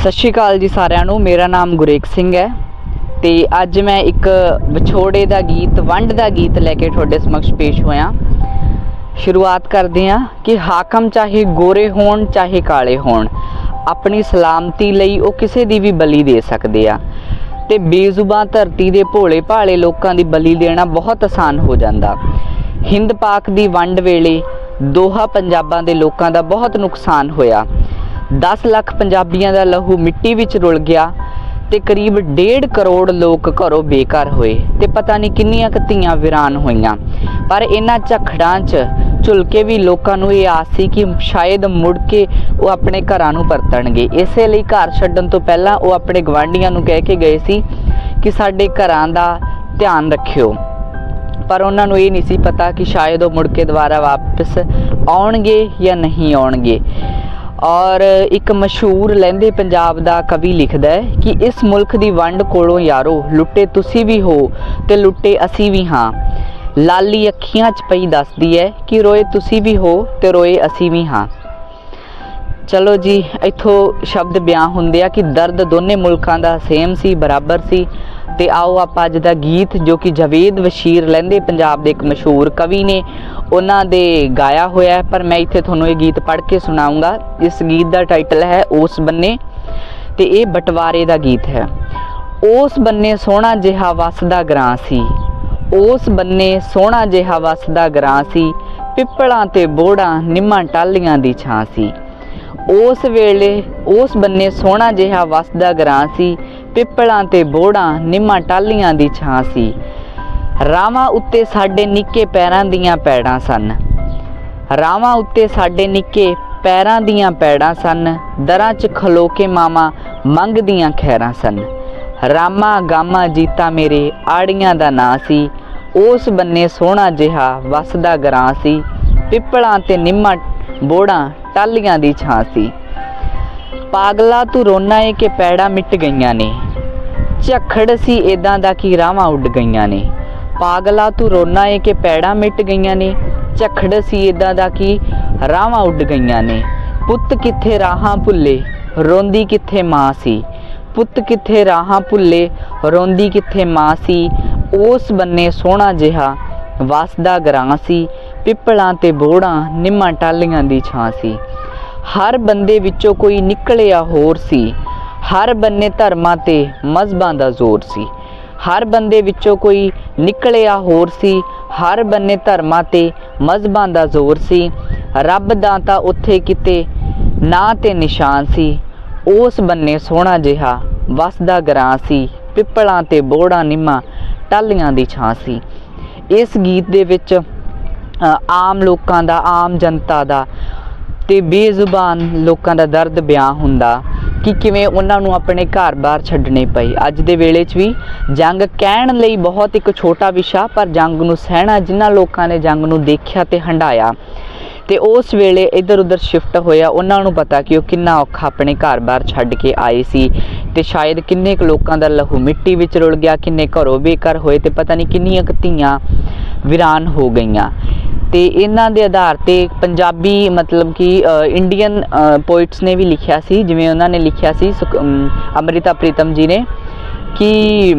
ਸਤਿ ਸ਼੍ਰੀ ਅਕਾਲ ਜੀ ਸਾਰਿਆਂ ਨੂੰ। ਮੇਰਾ ਨਾਮ ਗੁਰੇਖ ਸਿੰਘ ਹੈ ਤੇ ਅੱਜ ਮੈਂ ਇੱਕ ਵਿਛੋੜੇ ਦਾ ਗੀਤ, ਵੰਡ ਦਾ ਗੀਤ ਲੈ ਕੇ ਤੁਹਾਡੇ ਸਮਕਸ਼ ਪੇਸ਼ ਹੋਇਆ। ਸ਼ੁਰੂਆਤ ਕਰਦੇ ਹਾਂ ਕਿ ਹਾਕਮ ਚਾਹੇ ਗੋਰੇ ਹੋਣ, ਚਾਹੇ ਕਾਲੇ ਹੋਣ, ਆਪਣੀ ਸਲਾਮਤੀ ਲਈ ਉਹ ਕਿਸੇ ਦੀ ਵੀ ਬਲੀ ਦੇ ਸਕਦੇ ਆ। ਤੇ ਬੇਜ਼ੁਬਾਨ ਧਰਤੀ ਦੇ ਭੋਲੇ ਭਾਲੇ ਲੋਕਾਂ ਦੀ ਬਲੀ ਦੇਣਾ ਬਹੁਤ ਆਸਾਨ ਹੋ ਜਾਂਦਾ। ਹਿੰਦ ਪਾਕ ਦੀ ਵੰਡ ਵੇਲੇ ਦੋਹਾ ਪੰਜਾਬਾਂ ਦੇ ਲੋਕਾਂ ਦਾ ਬਹੁਤ ਨੁਕਸਾਨ ਹੋਇਆ। 10 ਲੱਖ ਪੰਜਾਬੀਆਂ ਦਾ ਲਹੂ ਮਿੱਟੀ ਵਿੱਚ ਰੁਲ ਗਿਆ ਤੇ ਕਰੀਬ 1.5 ਕਰੋੜ ਲੋਕ ਘਰੋਂ ਬੇਘਰ ਹੋਏ ਤੇ ਪਤਾ ਨਹੀਂ ਕਿੰਨੀਆਂ ਕੁ ਧੀਆਂ ਵੀਰਾਨ ਹੋਈਆਂ। ਪਰ ਇਹਨਾਂ ਝਖੜਾਂ 'ਚ ਝੁਲ ਕੇ ਵੀ ਲੋਕਾਂ ਨੂੰ ਇਹ ਆਸ ਸੀ ਕਿ ਸ਼ਾਇਦ ਮੁੜ ਕੇ ਉਹ ਆਪਣੇ ਘਰਾਂ ਨੂੰ ਪਰਤਣਗੇ। ਇਸੇ ਲਈ ਘਰ ਛੱਡਣ ਤੋਂ ਪਹਿਲਾਂ ਉਹ ਆਪਣੇ ਗਵਾਂਢੀਆਂ ਨੂੰ ਕਹਿ ਕੇ ਗਏ ਸੀ ਕਿ ਸਾਡੇ ਘਰਾਂ ਦਾ ਧਿਆਨ ਰੱਖਿਓ। ਪਰ ਉਹਨਾਂ ਨੂੰ ਇਹ ਨਹੀਂ ਸੀ ਪਤਾ ਕਿ ਸ਼ਾਇਦ ਉਹ ਮੁੜ ਕੇ ਦੁਬਾਰਾ ਵਾਪਸ ਆਉਣਗੇ ਜਾਂ ਨਹੀਂ ਆਉਣਗੇ। ਔਰ ਇੱਕ ਮਸ਼ਹੂਰ ਲਹਿੰਦੇ ਪੰਜਾਬ ਦਾ ਕਵੀ ਲਿਖਦਾ ਹੈ ਕਿ ਇਸ ਮੁਲਕ ਦੀ ਵੰਡ ਕੋਲੋਂ ਯਾਰੋ, ਲੁੱਟੇ ਤੁਸੀਂ ਵੀ ਹੋ ਤੇ ਲੁੱਟੇ ਅਸੀਂ ਵੀ ਹਾਂ। ਲਾਲੀ ਅੱਖੀਆਂ 'ਚ ਪਈ ਦੱਸਦੀ ਹੈ ਕਿ ਰੋਏ ਤੁਸੀਂ ਵੀ ਹੋ ਤੇ ਰੋਏ ਅਸੀਂ ਵੀ ਹਾਂ। ਚਲੋ ਜੀ, ਇੱਥੋਂ ਸ਼ਬਦ ਬਿਆਨ ਹੁੰਦੇ ਆ ਕਿ ਦਰਦ ਦੋਨੇ ਮੁਲਕਾਂ ਦਾ ਸੇਮ ਸੀ, ਬਰਾਬਰ ਸੀ। ਤੇ ਆਓ ਆਪਾਂ ਅੱਜ ਦਾ ਗੀਤ ਜੋ ਕਿ ਜਵੇਦ ਵਸ਼ੀਰ ਲਹਿੰਦੇ ਪੰਜਾਬ ਦੇ ਇੱਕ ਮਸ਼ਹੂਰ ਕਵੀ ਨੇ ਉਹਨਾਂ ਦੇ ਗਾਇਆ ਹੋਇਆ ਹੈ, ਪਰ ਮੈਂ ਇੱਥੇ ਤੁਹਾਨੂੰ ਇਹ ਗੀਤ ਪੜ੍ਹ ਕੇ ਸੁਣਾਉਂਗਾ ਇਸ ਗੀਤ ਦਾ ਟਾਈਟਲ ਹੈ ਉਸ ਬੰਨੇ ਤੇ ਇਹ ਬਟਵਾਰੇ ਦਾ ਗੀਤ ਹੈ। ਉਸ ਬੰਨੇ ਸੋਹਣਾ ਜਿਹਾ ਵਸਦਾ ਗਰਾਂ ਸੀ। ਉਸ ਬੰਨੇ ਸੋਹਣਾ ਜਿਹਾ ਵਸਦਾ ਗਰਾਂ ਸੀ। ਪਿੱਪਲਾਂ ਤੇ ਬੋੜਾਂ ਨਿੰਮਾਂ ਟਾਲੀਆਂ ਦੀ ਛਾਂ ਸੀ। ਉਸ ਵੇਲੇ ਉਸ ਬੰਨੇ ਸੋਹਣਾ ਜਿਹਾ ਵਸਦਾ ਗਰਾਂ ਸੀ। ਪਿੱਪਲਾਂ ਤੇ ਬੋੜਾਂ ਨਿੰਮਾਂ ਟਾਲੀਆਂ ਦੀ ਛਾਂ ਸੀ। ਰਾਵਾਂ ਉੱਤੇ ਸਾਡੇ ਨਿੱਕੇ ਪੈਰਾਂ ਦੀਆਂ ਪੈੜਾਂ ਸਨ। ਰਾਵਾਂ ਉੱਤੇ ਸਾਡੇ ਨਿੱਕੇ ਪੈਰਾਂ ਦੀਆਂ ਪੈੜਾਂ ਸਨ। ਦਰਾਂ 'ਚ ਖਲੋ ਕੇ ਮਾਵਾਂ ਮੰਗਦੀਆਂ ਖੈਰਾਂ ਸਨ। ਰਾਮਾ ਗਾਮਾ ਜੀਤਾ ਮੇਰੇ ਆੜੀਆਂ ਦਾ ਨਾਂ ਸੀ। ਉਸ ਬੰਨੇ ਸੋਹਣਾ ਜਿਹਾ ਵਸਦਾ ਗਰਾਂ ਸੀ। ਪਿੱਪਲਾਂ ਤੇ ਨਿੰਮਾਂ ਬੋੜਾਂ ਟਾਲੀਆਂ ਦੀ ਛਾਂ ਸੀ। ਪਾਗਲਾ ਤੂੰ ਰੋਣਾ ਏ ਕਿ ਪੈੜਾਂ ਮਿਟ ਗਈਆਂ ਨੇ। ਝਖੜ ਸੀ ਇਦਾਂ ਦਾ ਕਿ ਰਾਵਾਂ ਉੱਡ ਗਈਆਂ ਨੇ। ਪਾਗਲਾ ਤੂੰ ਰੋਣਾ ਏ ਕਿ ਪੈੜਾਂ ਮਿਟ ਗਈਆਂ ਨੇ। ਝਖੜ ਸੀ ਇਦਾਂ ਦਾ ਕਿ ਰਾਵਾਂ ਉੱਡ ਗਈਆਂ ਨੇ। ਪੁੱਤ ਕਿੱਥੇ ਰਾਹਾਂ ਭੁੱਲੇ, ਰੋਂਦੀ ਕਿੱਥੇ ਮਾਂ ਸੀ। ਪੁੱਤ ਕਿੱਥੇ ਰਾਹਾਂ ਭੁੱਲੇ, ਰੋਂਦੀ ਕਿੱਥੇ ਮਾਂ ਸੀ। ਉਸ ਬੰਨੇ ਸੋਹਣਾ ਜਿਹਾ ਵਸਦਾ ਗਰਾਂ ਸੀ। ਪਿੱਪਲਾਂ ਤੇ ਬੋੜਾਂ, ਨਿੰਮਾਂ ਟਾਲੀਆਂ ਦੀ ਛਾਂ ਸੀ। ਹਰ ਬੰਦੇ ਵਿੱਚੋਂ ਕੋਈ ਨਿਕਲਿਆ ਹੋਰ ਸੀ। ਹਰ ਬੰਨੇ ਧਰਮਾਂ ਤੇ ਮਜ਼ਬਾਂ ਦਾ ਜ਼ੋਰ ਸੀ। ਹਰ ਬੰਦੇ ਵਿੱਚੋਂ ਕੋਈ ਨਿਕਲਿਆ ਹੋਰ ਸੀ। ਹਰ ਬੰਨੇ ਧਰਮਾਂ ਤੇ ਮਜ਼ਬਾਂ ਦਾ ਜ਼ੋਰ ਸੀ। ਰੱਬ ਦਾ ਤਾਂ ਉੱਥੇ ਕਿਤੇ ਨਾਂ ਤੇ ਨਿਸ਼ਾਨ ਸੀ। ਉਸ ਬੰਨੇ ਸੋਹਣਾ ਜਿਹਾ ਵਸਦਾ ਗਰਾਂ ਸੀ। ਪਿੱਪਲਾਂ ਤੇ ਬੋੜਾਂ ਨਿੰਮਾਂ ਟਾਲੀਆਂ ਦੀ ਛਾਂ ਸੀ। ਇਸ ਗੀਤ ਦੇ ਵਿੱਚ ਆਮ ਲੋਕਾਂ ਦਾ, ਆਮ ਜਨਤਾ ਦਾ ਤੇ ਬੇਜ਼ੁਬਾਨ ਲੋਕਾਂ ਦਾ ਦਰਦ ਬਿਆਨ ਹੁੰਦਾ। ਕਿ ਕਿਵੇਂ ਉਹਨਾਂ ਨੂੰ ਆਪਣੇ ਘਰ-ਬਾਰ ਛੱਡਣੇ ਪਏ। ਅੱਜ ਦੇ ਵੇਲੇ 'ਚ ਵੀ ਜੰਗ ਕਹਿਣ ਲਈ ਬਹੁਤ ਇੱਕ ਛੋਟਾ ਵਿਸ਼ਾ, ਪਰ ਜੰਗ ਨੂੰ ਸਹਿਣਾ ਜਿਨ੍ਹਾਂ ਲੋਕਾਂ ਨੇ ਜੰਗ ਨੂੰ ਦੇਖਿਆ ਤੇ ਹੰਡਾਇਆ ਤੇ ਉਸ ਵੇਲੇ ਇੱਧਰ ਉੱਧਰ ਸ਼ਿਫਟ ਹੋਇਆ। ਉਹਨਾਂ ਨੂੰ ਪਤਾ ਕਿ ਉਹ ਕਿੰਨਾ ਔਖਾ ਆਪਣੇ ਘਰ-ਬਾਰ ਛੱਡ ਕੇ ਆਏ ਸੀ। ਤੇ ਸ਼ਾਇਦ ਕਿੰਨੇ ਕੁ ਲੋਕਾਂ ਦਾ ਲਹੂ ਮਿੱਟੀ ਵਿੱਚ ਰੁਲ ਗਿਆ, ਕਿੰਨੇ ਘਰੋਂ ਬੇਘਰ ਹੋਏ ਤੇ ਪਤਾ ਨਹੀਂ ਕਿੰਨੀਆਂ ਕੁ ਧੀਆਂ, ਵਿਰਾਨ ਹੋ ਗਈਆਂ। ਤੇ ਇਹਨਾਂ ਦੇ ਆਧਾਰ ਤੇ ਪੰਜਾਬੀ ਮਤਲਬ ਕਿ ਇੰਡੀਅਨ ਪੋਇਟਸ ਨੇ ਵੀ ਲਿਖਿਆ ਸੀ, ਜਿਵੇਂ ਉਹਨਾਂ ਨੇ ਲਿਖਿਆ ਸੀ ਸੁਖ- ਅੰਮ੍ਰਿਤਾ ਪ੍ਰੀਤਮ ਜੀ ਨੇ, ਕਿ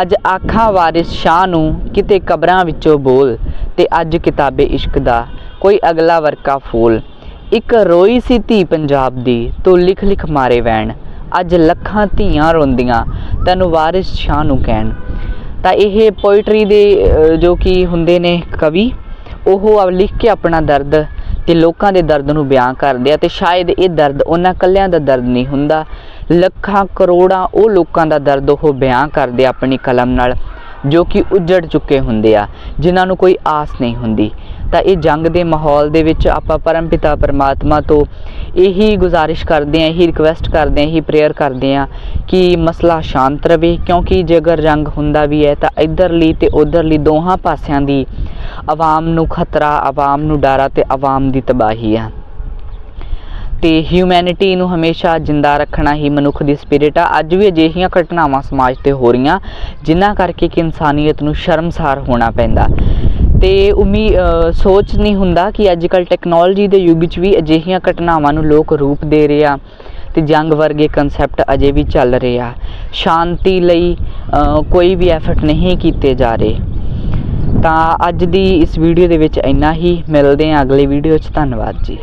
ਅੱਜ ਆਖਾਂ ਵਾਰਿਸ ਸ਼ਾਹ ਨੂੰ ਕਿਤੇ ਕਬਰਾਂ ਵਿੱਚੋਂ ਬੋਲ ਤੇ ਅੱਜ ਕਿਤਾਬੇ ਇਸ਼ਕ ਦਾ ਕੋਈ ਅਗਲਾ ਵਰਕਾ ਫੂਲ। ਇੱਕ ਰੋਈ ਸੀ ਧੀ ਪੰਜਾਬ ਦੀ, ਤੂੰ ਲਿਖ ਲਿਖ ਮਾਰੇ ਵੈਣ, ਅੱਜ ਲੱਖਾਂ ਧੀਆਂ ਰੋਂਦੀਆਂ ਤੈਨੂੰ ਵਾਰਿਸ ਸ਼ਾਹ ਨੂੰ ਕਹਿਣ। ਤਾਂ ਇਹ ਪੋਇਟਰੀ ਦੇ ਜੋ ਕਿ ਹੁੰਦੇ ਨੇ ਕਵੀ ਉਹ ਲਿਖ ਕੇ ਆਪਣਾ ਦਰਦ ਤੇ ਲੋਕਾਂ ਦੇ ਦਰਦ ਨੂੰ ਬਿਆਨ ਕਰਦੇ ਆ ਤੇ ਸ਼ਾਇਦ ਇਹ ਦਰਦ ਉਹਨਾਂ ਕੱਲਿਆਂ ਦਾ ਦਰਦ ਨਹੀਂ ਹੁੰਦਾ। ਲੱਖਾਂ, ਕਰੋੜਾਂ ਉਹ ਲੋਕਾਂ ਦਾ ਦਰਦ ਉਹ ਬਿਆਨ ਕਰਦੇ ਆ ਆਪਣੀ ਕਲਮ ਨਾਲ, ਜੋ ਕਿ ਉੱਜੜ ਚੁੱਕੇ ਹੁੰਦੇ ਆ, ਜਿਨ੍ਹਾਂ ਨੂੰ ਕੋਈ ਆਸ ਨਹੀਂ ਹੁੰਦੀ। ਤਾਂ ਇਹ ਜੰਗ ਦੇ ਮਾਹੌਲ ਦੇ ਵਿੱਚ ਆਪਾਂ ਪਰਮਪਿਤਾ ਪਰਮਾਤਮਾ ਤੋਂ ਇਹੀ ਗੁਜ਼ਾਰਿਸ਼ ਕਰਦੇ ਆਂ, ਇਹੀ ਰਿਕਵੈਸਟ ਕਰਦੇ ਆਂ, ਇਹੀ ਪ੍ਰੇਅਰ ਕਰਦੇ ਆਂ ਕਿ ਮਸਲਾ ਸ਼ਾਂਤ ਰਵੇ, ਕਿਉਂਕਿ ਜੇ ਅਗਰ ਜੰਗ ਹੁੰਦਾ ਵੀ ਹੈ ਤਾਂ ਇਧਰਲੀ ਤੇ ਉਧਰਲੀ ਦੋਹਾਂ ਪਾਸਿਆਂ ਦੀ ਆਵਾਮ ਨੂੰ ਖਤਰਾ, ਆਵਾਮ ਨੂੰ ਡਰ ਆ ਤੇ ਆਵਾਮ ਦੀ ਤਬਾਹੀ ਆ। ਤੇ ਹਿਊਮੈਨਿਟੀ ਨੂੰ ਹਮੇਸ਼ਾ ਜਿੰਦਾ ਰੱਖਣਾ ਹੀ ਮਨੁੱਖ ਦੀ ਸਪਿਰਿਟ ਆ। ਅੱਜ ਵੀ ਅਜਿਹੀਆਂ ਘਟਨਾਵਾਂ ਸਮਾਜ ਤੇ ਹੋ ਰਹੀਆਂ, ਜਿਨ੍ਹਾਂ ਕਰਕੇ ਕਿ ਇਨਸਾਨੀਅਤ ਨੂੰ ਸ਼ਰਮਸਾਰ ਹੋਣਾ ਪੈਂਦਾ। ਤੇ ਉਮੀ ਸੋਚ ਨਹੀਂ ਹੁੰਦਾ ਕਿ ਅੱਜ ਕੱਲ ਟੈਕਨੋਲੋਜੀ ਦੇ ਯੁੱਗ 'ਚ ਵੀ ਅਜਿਹੀਆਂ ਘਟਨਾਵਾਂ ਨੂੰ ਲੋਕ ਰੂਪ ਦੇ ਰਹੇ ਆ ਤੇ ਜੰਗ ਵਰਗੇ ਕਨਸੈਪਟ ਅਜੇ ਵੀ ਚੱਲ ਰਹੇ ਆ। ਸ਼ਾਂਤੀ ਲਈ ਕੋਈ ਵੀ ਐਫਰਟ ਨਹੀਂ ਕੀਤੇ ਜਾ ਰਹੇ। ਤਾਂ ਅੱਜ ਦੀ ਇਸ ਵੀਡੀਓ ਦੇ ਵਿੱਚ ਇੰਨਾ ਹੀ। ਮਿਲਦੇ ਹਾਂ ਅਗਲੀ ਵੀਡੀਓ 'ਚ। ਧੰਨਵਾਦ ਜੀ।